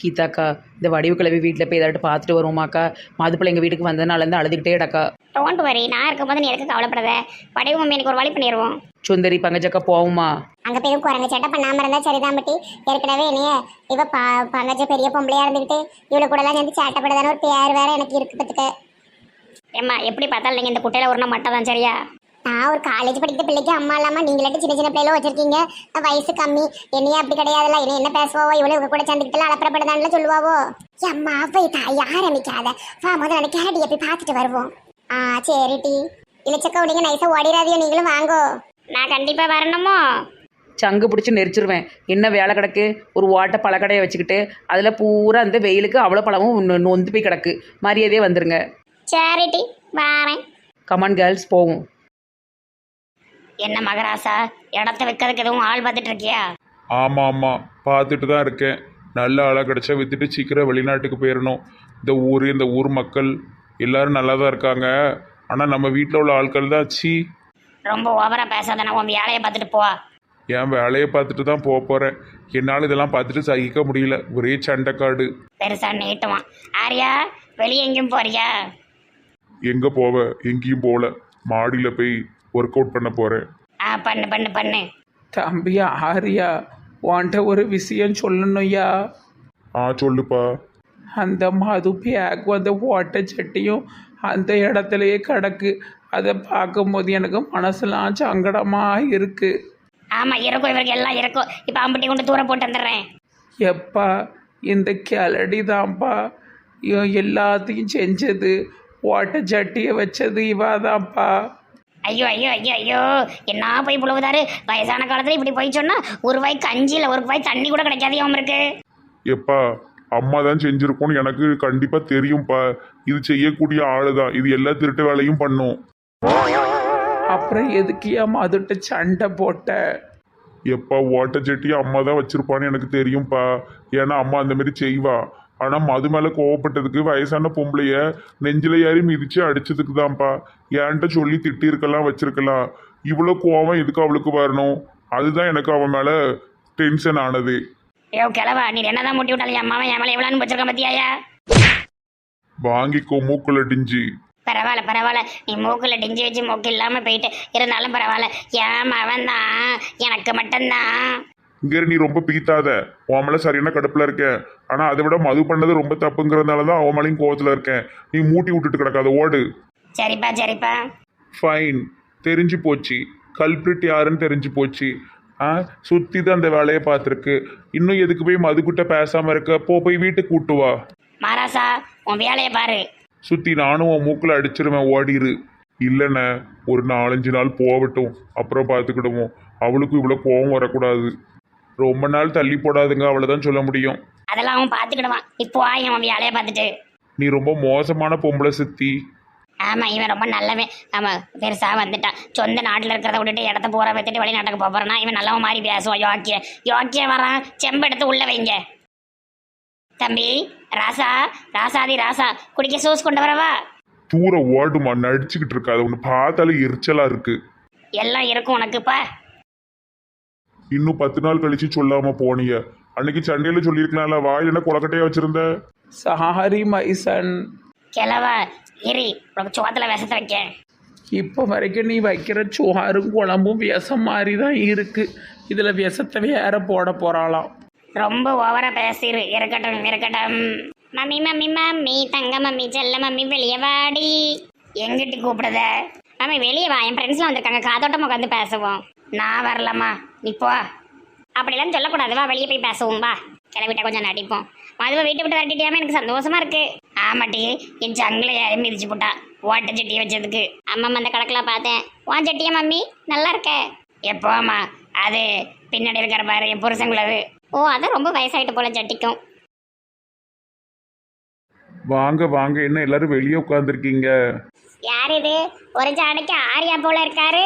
கீதாக்கா இந்த வடிவு கிளவி வீட்டில் போய் ஏதாட்டு பார்த்துட்டு வருவோமாக்கா மாதுப்பிள்ளை எங்கள் வீட்டுக்கு வந்ததுனாலேருந்து அழுதுகிட்டே இடக்கா டோன்ட் வரி நான் இருக்கும்போது நீ எதுக்கு கவலைப்படாத? வடிவு மம்மி எனக்கு ஒரு வழி பண்ணிடுவோம் சுந்தரி பங்கஜக்கா போவோமா? அங்க போய் குரங்கு சட்டை பண்ணாம இருந்தா சரிதான் பட்டி. ஏற்கனவே என்னைய இவ ப பங்கஜ பெரிய பொம்பளையா இருந்துகிட்டு இவ்வளவு கூட எல்லாம் சேர்ந்து சேட்டைப்படுதான ஒரு பேர் வேற எனக்கு இருக்கு பத்துக்க ஏம்மா எப்படி பார்த்தாலும் நீங்க இந்த குட்டையில ஒரு மட்டும் தான் சரியா? நான் ஒரு காலேஜ் படிக்கிற பிள்ளைக்கு அம்மா இல்லாம நீங்களாட்டி சின்ன சின்ன பிள்ளைல வச்சிருக்கீங்க? வயசு கம்மி. என்னைய அப்படி கிடையாதுல்ல. என்ன என்ன பேசுவாவோ? இவங்க கூட சந்திக்கிட்டு அலப்பறப்படுதான்னு சொல்லுவாவோ? அம்மா போய் தாய் ஆரம்பிக்காத. வா முதல்ல அந்த கேரடியை போய் பார்த்துட்டு வருவோம். ஆ சரி டி. இலச்சக்கா நீங்க நைஸா ஓடிடாதியோ நீங்களும் வாங்கோ. நான் கண்டிப்பா வரணுமோ? சங்கு பிடிச்சி நெரிச்சிருவேன். என்ன வேலை கிடக்கு? ஒரு ஓட்டை பழக்கடையை வச்சுக்கிட்டு அதில் பூரா அந்த வெயிலுக்கு அவ்வளோ பழமும் நொந்து போய் கிடக்கு. மரியாதையே வந்துருங்க. சேரிட்டி வாரேன். கமான் கேர்ள்ஸ் போவோம். என்ன மகராசா? இடத்த விற்கிறதுக்கு எதுவும் ஆள் பார்த்துட்டு இருக்கியா ஆமாம் ஆமாம் பார்த்துட்டு தான் இருக்கேன். நல்ல ஆளாக கிடச்சா விற்றுட்டு சீக்கிரம் வெளிநாட்டுக்கு போயிடணும் இந்த ஊர் இந்த ஊர் மக்கள் எல்லாரும் நல்லா தான் இருக்காங்க. ஆனால் நம்ம வீட்டில் உள்ள ஆட்கள் தான் சீ ரொம்ப ஓவரா பேசாத நான் உன் வேலையை பார்த்துட்டு போ. என் வேலையை பார்த்துட்டு தான் போக போகிறேன் என்னால் இதெல்லாம் பார்த்துட்டு சகிக்க முடியல. ஒரே சண்டைக்காடு பெருசா நீட்டுவான். ஆரியா வெளியே எங்கேயும் போறியா? எங்கே போவ? எங்கேயும் போகல மாடியில் போய் ஒர்க் அவுட் பண்ண போகிறேன் ஆ பண்ணு பண்ணு பண்ணு. தம்பி ஆரியா உன்கிட்ட ஒரு விஷயம் சொல்லணும்யா. ஆ சொல்லுப்பா. அந்த மது பேக் அந்த ஓட்டை சட்டியும் அந்த இடத்துலையே கிடக்கு. அதை பார்க்கும்போது எனக்கு மனசுலாம் சங்கடமாக இருக்குது ஆமா இருக்கும் இவருக்கு எல்லாம் இருக்கும். இப்ப அம்பட்டி கொண்டு தூர போட்டு வந்துடுறேன். எப்பா இந்த கிளடி தான்ப்பா. எல்லாத்தையும் செஞ்சது. ஓட்ட சட்டியை வச்சது இவா தான்ப்பா. ஐயோ ஐயோ ஐயோ ஐயோ. என்ன போய் புழுவுதாரு? வயசான காலத்துல இப்படி போய் சொன்னா ஒரு வாய் கஞ்சி இல்ல ஒரு வாய் தண்ணி கூட கிடைக்காது அவன் இருக்கு எப்பா அம்மா தான் செஞ்சுருக்கோன்னு எனக்கு கண்டிப்பாக தெரியும்ப்பா இது செய்யக்கூடிய ஆளு தான் இது எல்லா திருட்டு வேலையும் பண்ணும். அப்புறம் எதுக்கு ஏன் மதுட்ட சண்டை போட்ட? எப்பா ஓட்டச்சட்டியை அம்மா தான் வச்சிருப்பான்னு எனக்கு தெரியும்ப்பா ஏன்னா அம்மா அந்த மாதிரி செய்வா. ஆனால் மது மேலே கோவப்பட்டதுக்கு வயசான பொம்பளைய நெஞ்சில ஏறி மிதிச்சு அடிச்சதுக்கு தான்ப்பா ஏன்ட்ட சொல்லி திட்டிருக்கலாம் வச்சிருக்கலாம். இவ்வளோ கோவம் எதுக்கு அவளுக்கு வரணும்? அதுதான் எனக்கு அவன் மேலே டென்ஷன் ஆனது. ஐயோ கிளவா நீ என்னதான் முட்டி விட்டாலும் என் மாமன் என் மேலே எவ்வளோன்னு வச்சிருக்க பத்தியாயா? வாங்கிக்கோ மூக்குல டிஞ்சி. பரவாயில்ல பரவாயில்ல. நீ மூக்கில் டிஞ்சி வச்சு மூக்கு இல்லாமல் போயிட்டு இருந்தாலும் பரவாயில்ல. ஏன் அவன் தான் எனக்கு மட்டும்தான். இங்கே நீ ரொம்ப பீத்தாத. உன் மேலே சரியான கடுப்பில் இருக்கேன் ஆனால் அதை விட மது பண்ணது ரொம்ப தப்புங்கிறதுனால தான் அவன் மேலேயும் கோவத்தில் இருக்கேன். நீ மூட்டி விட்டுட்டு கிடக்காத ஓடு. சரிப்பா சரிப்பா. ஃபைன் தெரிஞ்சு போச்சு. கல்பிரிட் யாருன்னு தெரிஞ்சு போச்சு. ஆ சுற்றி தான் அந்த வேலையை பார்த்துருக்கு. இன்னும் எதுக்கு போய் மதுக்கிட்ட பேசாமல் இருக்க? போ போய் வீட்டுக்கு கூட்டு வா. மாராசா உன் வேலையை பாரு. சுற்றி நானும் உன் மூக்கில் அடிச்சிருவேன் ஓடிரு. இல்லைண்ணே ஒரு நாலஞ்சு நாள் போகட்டும். அப்புறம் பார்த்துக்கிடுவோம். அவளுக்கும் இவ்வளோ கோவம் வரக்கூடாது. ரொம்ப நாள் தள்ளி போடாதுங்க அவ்வளோதான் சொல்ல முடியும். அதெல்லாம் அவன் பார்த்துக்கிடுவான் இப்போ ஆயும் அவன் வேலையை பார்த்துட்டு. நீ ரொம்ப மோசமான பொம்பளை சித்தி. ஆமாம் இவன் ரொம்ப நல்லவன். ஆமாம் பெருசாக வந்துட்டான். சொந்த நாட்டில் இருக்கிறத விட்டுட்டு இடத்த போகிற வைத்துட்டு வெளிநாட்டுக்கு போகிறானா இவன் நல்லவன் மாதிரி பேசுவான். யோக்கிய யோக்கிய வரான். செம்பெடுத்து உள்ள வைங்க. தம்பி ராசா ராசாதி ராசா குடிக்க சூஸ் கொண்டு வரவா? தூர ஓடுமா நடிச்சுக்கிட்டு இருக்காது. உன்னை பார்த்தாலே எரிச்சலா இருக்கு. எல்லாம் இருக்கும் உனக்குப்பா இன்னும் பத்து நாள் கழிச்சு சொல்லாம போனீங்க அன்னைக்கு சண்டையில சொல்லியிருக்கலாம்ல வாயில் என்ன குளக்கட்டையா வச்சிருந்த? Sorry my son. கிளவா இரி உனக்கு சோத்தில் விஷத்தை வைக்க இப்போ வரைக்கும் நீ வைக்கிற சோறும் குழம்பும் விஷம் மாதிரி தான் இருக்கு. இதில் விஷத்தை வேற போட போகிறாளாம் ரொம்ப ஓவரா பேசிரு. இருக்கட்டும் இருக்கட்டும். மம்மி மம்மி மம்மி தங்க மம்மி செல்ல மம்மி வெளியே வாடி. எங்கிட்டு கூப்பிடுத? மம்மி வெளியே வா. என் ஃப்ரெண்ட்ஸ்லாம் வந்திருக்காங்க. காத்தோட்டம் உட்காந்து பேசுவோம். நான் வரலம்மா. நீ போ. அப்படிலாம் சொல்லக்கூடாது. வா வெளியே போய் பேசுவோம். வா. கிளம்பிட்டா கொஞ்சம் நடிப்போம். மதுவை வீட்டை விட்டு தட்டிட்டியாம எனக்கு சந்தோஷமா இருக்கு. ஆமாட்டி என் சங்கில யாரும் மிதிச்சு போட்டா ஓட்ட சட்டியை வச்சதுக்கு. அம்மா அந்த கணக்கில் பார்த்தேன். உன் சட்டியா மம்மி? நல்லா இருக்க. எப்போம்மா அது பின்னாடி இருக்கிற பாரு என் புருஷங்களது ஓ அதான் ரொம்ப வயசாயிட்டு போல சட்டிக்கும். வாங்க வாங்க. என்ன எல்லாரும் வெளியே உட்காந்துருக்கீங்க யார் இது? ஒரு ஜாடைக்கு ஆரியா போல இருக்காரு.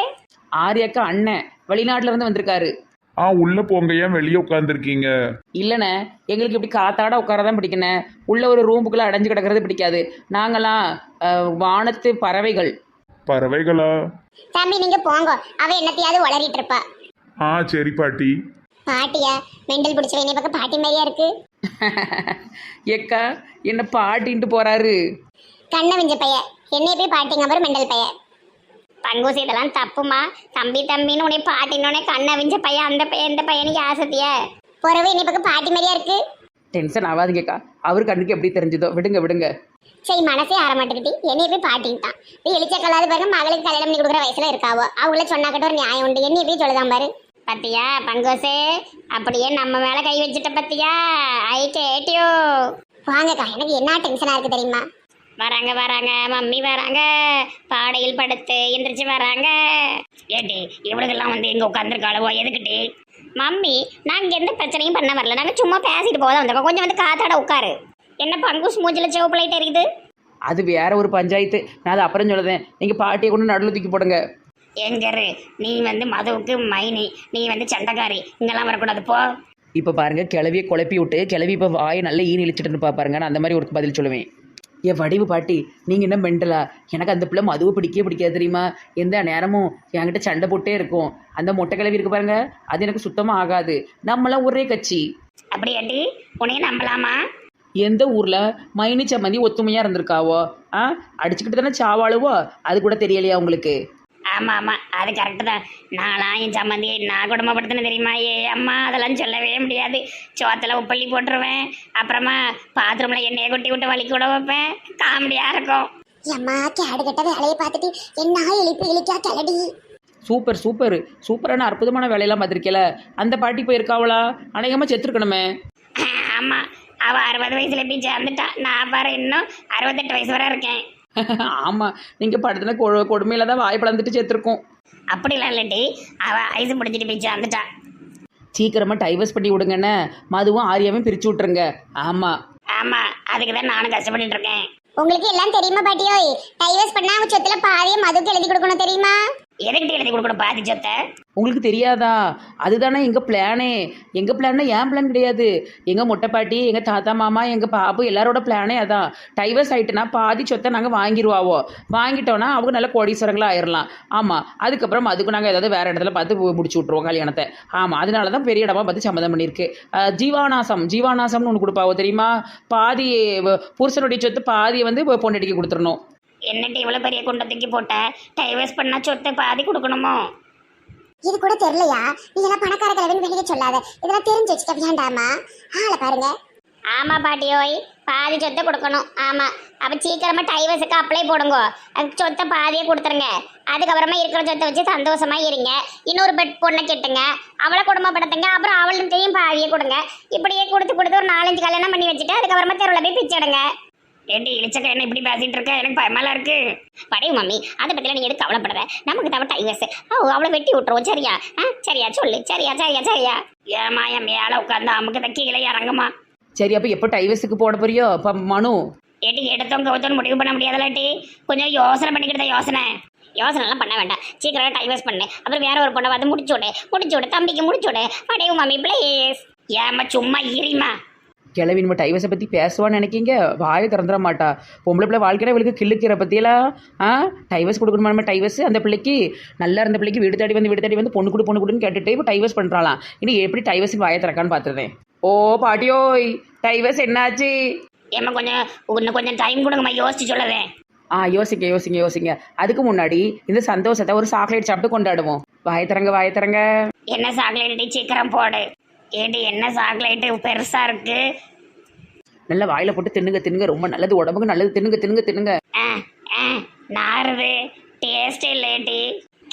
ஆரியாக்கா அண்ணன் வெளிநாட்டுல இருந்து வந்திருக்காரு. ஆ உள்ள போங்க. ஏன் வெளியே உட்காந்துருக்கீங்க இல்லைண்ணே எங்களுக்கு இப்படி காத்தாட உட்காரதான் பிடிக்கண்ணே. உள்ள ஒரு ரூமுக்குள்ளே அடைஞ்சு கிடக்கிறது பிடிக்காது. நாங்களாம் அஹ், வானத்து பறவைகள். பறவைகளா? தம்பி நீங்க போங்க. அவ என்னத்தையாவது வளரிட்டு இருப்பா. ஆ சரி பாட்டி. பாட்டியா? மெண்டல் பிடிச்ச என்னை பக்கம் பாட்டி மாதிரியா இருக்கு? எக்கா என்ன பாட்டின்ட்டு போறாரு. கண்ண விஞ்ச பைய என்னைய போய் பாட்டிங்க அப்புறம் மெண்டல் பைய பங்குசி இதெல்லாம் தப்புமா? தம்பி தம்பின்னு உன்னை பாட்டினோடனே கண்ண விஞ்ச பையன் அந்த பையன் இந்த பையனுக்கு ஆசத்திய இன்னை பக்கம் பாட்டி மாதிரியா இருக்கு? டென்ஷன் ஆகாதீங்கக்கா. அவர் கண்ணுக்கு எப்படி தெரிஞ்சதோ. விடுங்க விடுங்க. சரி மனசே ஆற மாட்டேங்கிட்டு என்னைய போய் பாட்டின்ட்டான் போய் எழுச்ச கல்லாத பாருங்க மகளுக்கு கல்யாணம் பண்ணி கொடுக்குற வயசுல இருக்காவோ? அவங்கள சொன்னாக்கிட்ட ஒரு நியாயம் உண்டு. என்னைய போய் சொல்லுதான் பாரு. பத்தியா பங்கோசே? அப்படியே நம்ம மேல கை வச்சுட்ட பத்தியா? ஐ கேட்டியோ வாங்கக்கா எனக்கு என்ன டென்ஷனா இருக்கு தெரியுமா? வராங்க வராங்க மம்மி வராங்க. பாடையில் படுத்து எந்திரிச்சு வராங்க. ஏட்டி இவளுக்கெல்லாம் வந்து எங்க உட்காந்துருக்காளவோ எதுக்கிட்டு மம்மி நாங்க எந்த பிரச்சனையும் பண்ண வரல. நாங்க சும்மா பேசிட்டு போக வந்திருக்கோம். கொஞ்சம் வந்து காத்தாட உட்காரு. என்ன பங்குஸ் மூஞ்சில சிவப்பு லைட் இருக்குது அது வேற ஒரு பஞ்சாயத்து. நான் அதை அப்புறம் சொல்லுதேன். நீங்கள் பாட்டியை கொண்டு நடுவில் தூக்கி போடுங்க. எங்கரு நீ வந்து மதுவுக்கு மைனி நீ வந்து சண்டைக்காரி. இங்கெல்லாம் வரக்கூடாது. போ. இப்போ பாருங்க கிளவியை குழப்பி விட்டு கிளவி இப்போ வாயை நல்லா ஈனி இழிச்சிட்டு பாருங்க. நான் அந்த மாதிரி ஒரு பதில் சொல்லுவேன். என் வடிவு பாட்டி நீங்கள் என்ன மெண்டலா எனக்கு அந்த பிள்ளை மதுவை பிடிக்கவே பிடிக்காது தெரியுமா? எந்த நேரமும் என்கிட்ட சண்டை போட்டே இருக்கும். அந்த மொட்டை கிளவி இருக்கு பாருங்க அது எனக்கு சுத்தமாக ஆகாது. நம்மளாம் ஒரே கட்சி. அப்படியாட்டி உன்னையும் நம்பலாமா? எந்த ஊரில் மைனி சம்மந்தி ஒத்துமையாக இருந்திருக்காவோ? ஆ? அடிச்சுக்கிட்டு தானே சாவாளுவோ? அது கூட தெரியலையா உங்களுக்கு? ஆமா ஆமா. அது கரெக்டு தான். நான்லாம் என் சம்மந்தி நான் குடும்பப்படுத்தின தெரியுமா? ஏ அம்மா அதெல்லாம் சொல்லவே முடியாது. சோத்துல உப்பள்ளி போட்டுருவேன். அப்புறமா பாத்ரூம்ல எண்ணெயை கொட்டி விட்டு வலிக்கு கூட வைப்பேன். காமெடியா இருக்கும். அம்மா கேடு கட்ட வேலையை பார்த்துட்டு என்ன இழிப்பு இழிக்கா கிளடி. Super super. சூப்பரான அற்புதமான வேலையெல்லாம் பார்த்துருக்கல அந்த பாட்டி போயிருக்காவளா? அநேகமாக செத்துருக்கணுமே. ஆமா. அவ அறுபது வயசுல போய் சேர்ந்துட்டா. நான் பாரு இன்னும் அறுபத்தெட்டு வயசு வரை இருக்கேன். ஆமாம் நீங்கள் படுத்தின கொ கொடுமையில் தான் வாய் பழந்துட்டு செத்துருக்கோம். அப்படிலாம் இல்லட்டி அவ ஐஸ் முடிஞ்சிட்டு போய் சேர்ந்துட்டா சீக்கிரமாக டைவர்ஸ் பண்ணி விடுங்கண்ணே. மதுவும் ஆரியாவையும் பிரித்து விட்ருங்க ஆமாம் ஆமா அதுக்கு தான் நானும் கஷ்டப்பட்டுட்டு இருக்கேன். உங்களுக்கு எல்லாம் தெரியுமா பாட்டியோய்? டைவர்ஸ் பண்ணா அவங்க சொத்துல பாதியை மதுக்கு எழுதி கொடுக்கணும் தெரியுமா? எதுக்கிட்ட எழுதி கொடுக்கணும் பாதி சொத்தை? உங்களுக்கு தெரியாதா? அதுதானே எங்கள் பிளானே. எங்கள் பிளான்னா ஏன் பிளான் கிடையாது. எங்கள் மொட்டை பாட்டி எங்கள் தாத்தா மாமா எங்கள் பாப்பு எல்லாரோட பிளானே அதான். டைவர்ஸ் ஆகிட்டுனா பாதி சொத்தை நாங்கள் வாங்கிடுவாவோ வாங்கிட்டோன்னா அவங்க நல்ல கோடீஸ்வரங்களா ஆயிடலாம் ஆமாம் அதுக்கப்புறம் அதுக்கு நாங்கள் ஏதாவது வேறு இடத்துல பார்த்து முடிச்சு விட்ருவோம் கல்யாணத்தை. ஆமாம் அதனால தான் பெரிய இடமா பார்த்து சம்மதம் பண்ணியிருக்கு. ஜீவானாசம் ஜீவானாசம்னு ஒன்று கொடுப்பாவோ தெரியுமா? பாதி புருஷனுடைய சொத்து பாதியை வந்து பொண்ணடிக்கு கொடுத்துடணும். என்னட்டு இவ்வளவு பெரிய குண்டை தூக்கி போட்ட? டைவர்ஸ் பண்ணா சொத்தை பாதி கொடுக்கணுமோ? இது கூட தெரியலையா? நீ எல்லாம் பணக்கார கிழவின்னு வெளியே சொல்லாத. இதெல்லாம் தெரிஞ்சு வச்சுக்க வேண்டாமா? ஆளை பாருங்க. ஆமா பாட்டியோய் பாதி சொத்தை கொடுக்கணும். ஆமா. அப்ப சீக்கிரமா டைவர்ஸுக்கு அப்ளை போடுங்க. அதுக்கு சொத்தை பாதியே கொடுத்துருங்க. அதுக்கப்புறமா இருக்கிற சொத்தை வச்சு சந்தோஷமா இருங்க. இன்னொரு பெட் பொண்ணை கெட்டுங்க. அவளை குடும்பப்படுத்துங்க. அப்புறம் அவளுக்கையும் பாதியே கொடுங்க. இப்படியே கொடுத்து கொடுத்து ஒரு நாலஞ்சு கல்யாணம் பண்ணி வச்சுட்டு அதுக்கப்புறமா தெருவில் போய் பிச்சைடுங்க ஏண்டி இழிச்சக்க என்ன இப்படி பேசிட்டு இருக்க? எனக்கு பயமாலாம் இருக்கு. படையு மம்மி அதை பத்திலாம் நீ எதுக்கு கவலைப்படாத? நமக்கு தவிர டைவர்ஸ். அவளை வெட்டி விட்டுருவோம். சரியா? ஆ சரியா? சொல்லு. சரியா சரியா சரியா? ஏமா என் மேல உட்காந்து அமுக்கு கீழே இறங்குமா? சரி அப்போ எப்போ டைவர்ஸுக்கு போட போறியோ? இப்போ மனு. ஏட்டி எடுத்தோம் கவுத்தோன்னு முடிவு பண்ண முடியாதுலாட்டி கொஞ்சம் யோசனை பண்ணிக்கிட்ட யோசனை. யோசனைலாம் பண்ண வேண்டாம். சீக்கிரம் டைவர்ஸ் பண்ணு. அப்புறம் வேற ஒரு பொண்ணை வந்து முடிச்சு விடு முடிச்சு விடு தம்பிக்கு முடிச்சு விடு அடையும் மம்மி ப்ளீஸ் ஏமா சும்மா இரிமா. கிளவி நம்ம டைவர்ஸை பற்றி பேசுவான்னு நினைக்கிங்க? வாயை திறந்துட மாட்டா. பொம்பளை பிள்ளை வாழ்க்கையில இவளுக்கு கிள்ளுக்கிற பற்றியெல்லாம் ஆ? டைவர்ஸ் கொடுக்கணுமா நம்ம டைவர்ஸ்? அந்த பிள்ளைக்கு நல்லா இருந்த பிள்ளைக்கு வீடு தேடி வந்து வீடு தேடி வந்து பொண்ணு கொடு பொண்ணு கொடுன்னு கேட்டுட்டு இப்போ டைவர்ஸ் பண்ணுறாளாம் இனி எப்படி டைவர்ஸ் வாயை திறக்கான்னு பார்த்துருந்தேன் ஓ பாட்டியோய் டைவர்ஸ் என்னாச்சு? ஏமா கொஞ்சம் இன்னும் கொஞ்சம் டைம் கொடுங்கம்மா யோசிச்சு சொல்லதேன் ஆ யோசிங்க யோசிங்க யோசிங்க. அதுக்கு முன்னாடி இந்த சந்தோஷத்தை ஒரு சாக்லேட் சாப்பிட்டு கொண்டாடுவோம். வாயை திறங்க வாயை திறங்க. என்ன சாக்லேட்டு சீக்கிரம் போடு. ஏடி என்ன சாக்லேட்டு பெருசா இருக்கு. நல்லா வாயில போட்டு தின்னுங்க தின்னுங்க. ரொம்ப நல்லது. உடம்புக்கு நல்லது. தின்னுங்க தின்னுங்க தின்னுங்க. ஆ ஆ நாருது. டேஸ்ட் இல்லேட்டி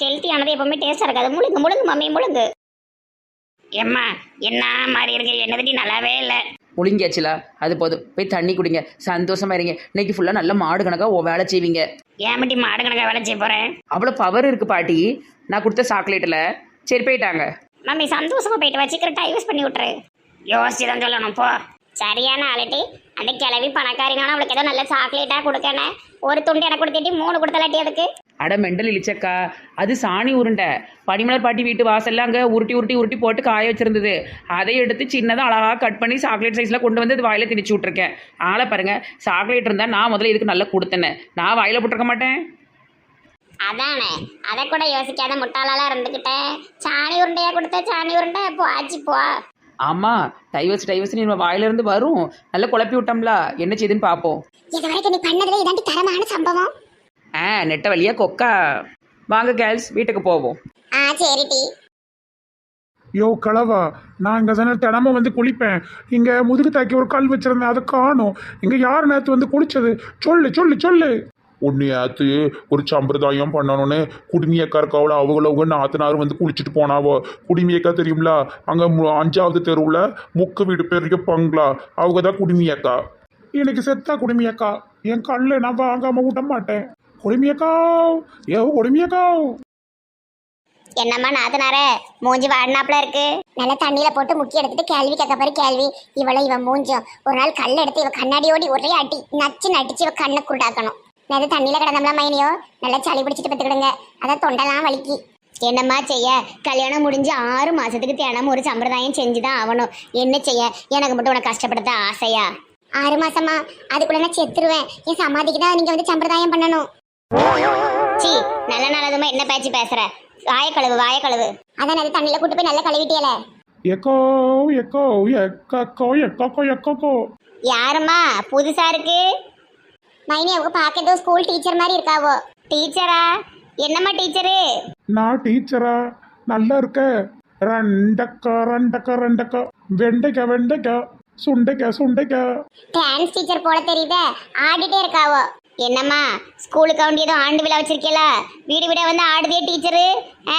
கெல்த்தியானது எப்பவுமே டேஸ்டா இருக்காது. முழுங்கு முழுங்கு மம்மி முழுங்கு. எம்மா என்ன மாதிரி இருக்கு? என்னதுடி நல்லாவே இல்லை. முழுங்கியாச்சுலா? அது போதும். போய் தண்ணி குடிங்க. சந்தோஷமா இருங்க. இன்னைக்கு ஃபுல்லாக நல்ல மாடு கணக்காக ஓ வேலை செய்வீங்க. ஏமாட்டி மாடு கணக்கா வேலை செய்ய போறேன்? அவ்வளோ பவர் இருக்கு பாட்டி. நான் கொடுத்த சாக்லேட்டில் சரி போயிட்டாங்க. மம்மி சந்தோஷமா போயிட்டு வா சீக்கிரம் டைவர்ஸ் பண்ணி விட்ரு யோசிச்சு தான் சொல்லணும் போ. சரியான ஆளுட்டி அந்த கிளவி பணக்காரினாலும் அவளுக்கு ஏதோ நல்ல சாக்லேட்டா கொடுக்கணும் ஒரு துண்டு எனக்கு கொடுத்துட்டு மூணு கொடுத்தலாட்டி அதுக்கு. அட மெண்டல் இழிச்சக்கா அது சாணி உருண்டை. பனிமலர் பாட்டி வீட்டு வாசல்ல அங்கே உருட்டி உருட்டி உருட்டி போட்டு காய வச்சிருந்தது. அதை எடுத்து சின்னதாக அழகாக கட் பண்ணி சாக்லேட் சைஸில் கொண்டு வந்து அது வாயில திணிச்சு விட்ருக்கேன் ஆளை பாருங்க சாக்லேட் இருந்தால் நான் முதல்ல இதுக்கு நல்லா கொடுத்தேனே நான் வாயில போட்டிருக்க மாட்டேன். அதானே? அதை கூட யோசிக்காத முட்டாளாலாம் இருந்துக்கிட்டேன் சாணி உருண்டையா கொடுத்த சாணி உருண்டை போ ஆச்சு போ. ஆமாம் டைவர்ஸ் டைவர்ஸ் நம்ம வாயிலிருந்து வரும். நல்லா குழப்பி விட்டோம்ல என்ன செய்யுதுன்னு பார்ப்போம் இது வரைக்கும் நீ பண்ணதுல இதாண்டி தரமான சம்பவம். ஆ நெட்ட வழியா கொக்கா. வாங்க கேர்ள்ஸ் வீட்டுக்கு போவோம். ஆ சரி டி. யோ கலவா நான் இங்கே தானே தினமும் வந்து குளிப்பேன். இங்கே முதுகு தாக்கி ஒரு கல் வச்சிருந்தேன் அதை காணும். இங்கே யார் நேற்று வந்து குளிச்சது? சொல்லு சொல்லு சொல்லு. உன்னையாத்து ஒரு சம்பிரதாயம் பண்ணணும்னு குடிமியக்கா இருக்காவில் அவங்களவங்க நாத்தனார் வந்து குளிச்சுட்டு போனாவோ? குடிமியக்கா தெரியும்ல? அங்கே அஞ்சாவது தெருவில் முக்கு வீடு பெரிய பங்களா. அவங்க தான் குடிமியக்கா. எனக்கு செத்தா குடுமியக்கா. என் கல்லு நான் வாங்காம விட மாட்டேன். குடுமியக்கா ஏ குடுமியக்கா. என்னம்மா நாத்தனார மூஞ்சி வாடினாப்ல இருக்கு. நல்ல தண்ணியில போட்டு முக்கி எடுத்துட்டு கேள்வி கேட்க பாரு கேள்வி. இவளை இவன் மூஞ்சும் ஒரு நாள் கல் எடுத்து இவ கண்ணாடியோடி ஒரே அடி நச்சு நடிச்சு இவ கண்ணை குண்டாக்கணும் அது தண்ணியில கிடந்தோம்ல மைனியோ? நல்லா சளி பிடிச்சிட்டு பத்துக்கிடுங்க. அதான் தொண்டெல்லாம் வலிக்கு. என்னம்மா செய்ய? கல்யாணம் முடிஞ்சு ஆறு மாசத்துக்கு தினம் ஒரு சம்பிரதாயம் செஞ்சுதான் ஆகணும். என்ன செய்ய? எனக்கு மட்டும் உனக்கு கஷ்டப்படுத்த ஆசையா? ஆறு மாசமா அதுக்குள்ள நான் செத்துருவேன். என் சமாதிக்கு தான் நீங்க வந்து சம்பிரதாயம் பண்ணணும். சி நல்ல நல்லதுமா என்ன பேச்சு பேசுற? வாயக்கழுவு வாயக்கழுவு அதான் அது தண்ணியில கூட்டு போய் நல்லா கழுவிட்டியல. எக்கோ எக்கோ எக்கோ எக்கோ எக்கோ யாரும்மா? புதுசா இருக்கு. மைனி அவங்க பார்க்க ஏதோ ஸ்கூல் டீச்சர் மாதிரி இருக்காவோ? டீச்சரா என்னம்மா டீச்சரு நான் டீச்சரா நல்லா இருக்க. ரெண்டக்கா ரெண்டக்கா ரெண்டக்கா. வெண்டைக்கா வெண்டைக்கா. சுண்டைக்கா சுண்டைக்கா. டான்ஸ் டீச்சர் போல தெரியுதே. ஆடிட்டே இருக்காவோ? என்னம்மா ஸ்கூலுக்கு வேண்டிய ஏதோ ஆண்டு விழா வச்சிருக்கீல? வீடு வீடா வந்து ஆடுதே டீச்சரு ஆ?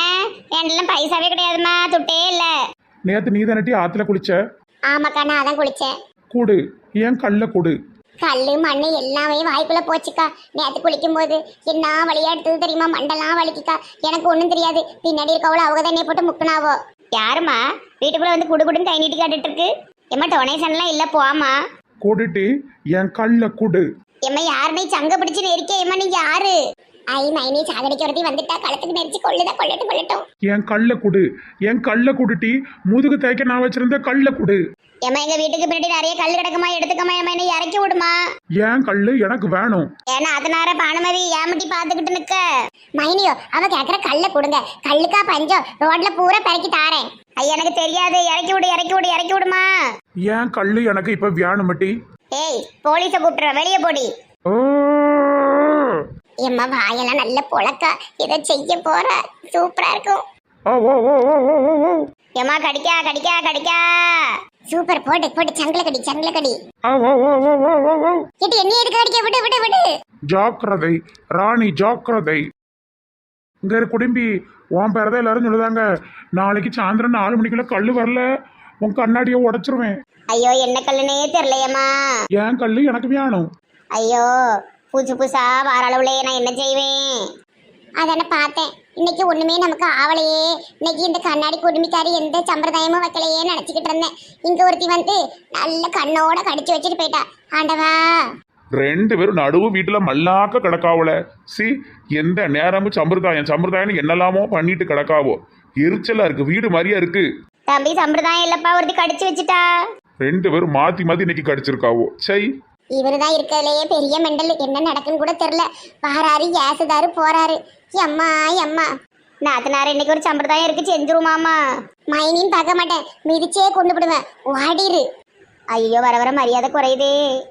என்கிட்டலாம் பைசாவே கிடையாதும்மா. துட்டே இல்லை. நேற்று நீ தானட்டி ஆற்றுல குளிச்ச? ஆமாக்கா நான் அதான் குளிச்சேன். கூடு. ஏன் கல்ல கூடு. கல்லு மண்ணு எல்லாமே வாய்க்குள்ள போச்சுக்கா. நேத்து குளிக்கும் போது என்ன வழியா எடுத்தது தெரியுமா? மண்டெல்லாம் வலிக்குக்கா. எனக்கு ஒண்ணும் தெரியாது. பின்னாடி இருக்கவளோ அவங்க தான் போட்டு முக்குனாவோ. யாரும்மா? வீட்டுக்குள்ள வந்து குடு குடுன்னு கை நீட்டி காட்டுட்டு இருக்கு. எம்மா டொனேஷன்லாம் இல்லை போமா கூடுட்டி என் கல்ல கூடு. எம்மா யார் நீ சங்க பிடிச்சு நெருக்க எம்மா நீங்க யாரு? ஐ மைனி சாகடிக்க ஒருத்தி வந்துட்டா களத்துக்கு நெரிச்சு கொள்ளுதா கொள்ளட்டும் கொள்ளட்டும். என் கல்ல குடு. என் கல்ல குடுட்டி முதுகு தேய்க்க நான் வச்சிருந்த கல்ல குடு. ஏம்மா எங்க வீட்டுக்கு பின்னாடி நிறைய கல் கிடக்குமா? எடுத்துக்கமா ஏம்மா என்ன இறக்கி விடுமா? என் கல்லு எனக்கு வேணும்? ஏன்னா அதனால பானுமதி ஏமட்டி பார்த்துக்கிட்டு நிக்க. மைனியோ அவ கேக்குற கல்ல கொடுங்க. கல்லுக்கா பஞ்சம் ரோட்ல பூரா பறக்கி தாரேன். ஐயா எனக்கு தெரியாது. இறக்கி விடு இறக்கி விடு இறக்கி விடுமா? என் கல்லு எனக்கு இப்ப வேணுமட்டி ஏய் போலீஸை கூப்பிட்டுற வெளியே போடி. ஓ! எம்மா வாயெல்லாம் நல்ல பொழக்கா இதை செய்ய போற. சூப்பரா இருக்கும். ஓ ஓ ஓ ஓ ஓ ஓ ஓ. ஏம்மா கடிக்கா கடிக்கா கடிக்கா. சூப்பர் போட்டு போட்டு சங்கல கடி சங்கல கடி இது என்ன எதுக்கு அடிக்க? விடு விடு விடு. ஜாக்கிரதை ராணி ஜாக்கிரதை. இங்க இரு குடும்பி. உன் பேரதான் எல்லாரும் சொல்லுதாங்க. நாளைக்கு சாயந்தரம் நாலு மணிக்குள்ள கல்லு வரல. உன் கண்ணாடியை உடைச்சிருவேன். ஐயோ என்ன கல்லுனே தெரியலையம்மா. என் கல்லு எனக்கு வேணும். ஐயோ புதுசு புதுசா வார அளவுலயே நான் என்ன செய்வேன்? அதான பார்த்தேன். இன்னைக்கு ஒண்ணுமே நமக்கு ஆவலையே. இன்னைக்கு இந்த கண்ணாடி குடும்பிக்காரி எந்த சம்பிரதாயமும் வைக்கலையே நினைச்சுக்கிட்டு இருந்தேன். இங்க ஒருத்தி வந்து நல்ல கண்ணோட கடிச்சு வச்சுட்டு போயிட்டா. ஆண்டவா. ரெண்டு பேரும் நடுவு வீட்டில் மல்லாக்க கிடக்காவல. சி எந்த நேரமும் சம்பிரதாயம் சம்பிரதாயம் என்னெல்லாமோ பண்ணிட்டு கிடக்காவோ. எரிச்சலா இருக்கு வீடு மாதிரியா இருக்கு. தம்பி சம்பிரதாயம் இல்லப்பா ஒருத்தி கடிச்சு வச்சுட்டா. ரெண்டு பேரும் மாத்தி மாத்தி இன்னைக்கு கடிச்சிருக்காவோ. சை இவருதான் இருக்கிறதுலயே பெரிய மெண்டல். என்ன நடக்குன்னு கூட தெரியல. வாராரு ஏசுதாரு போறாரு. எம்மா எம்மா. நாத்தனார் இன்னைக்கு ஒரு சம்பிரதாயம் இருக்கு செஞ்சிருமாமா. மைனின்னு பார்க்க மாட்டேன். மிதிச்சே கொண்டு விடுவேன் ஓடிரு. ஐயோ வர வர மரியாதை குறையுதே.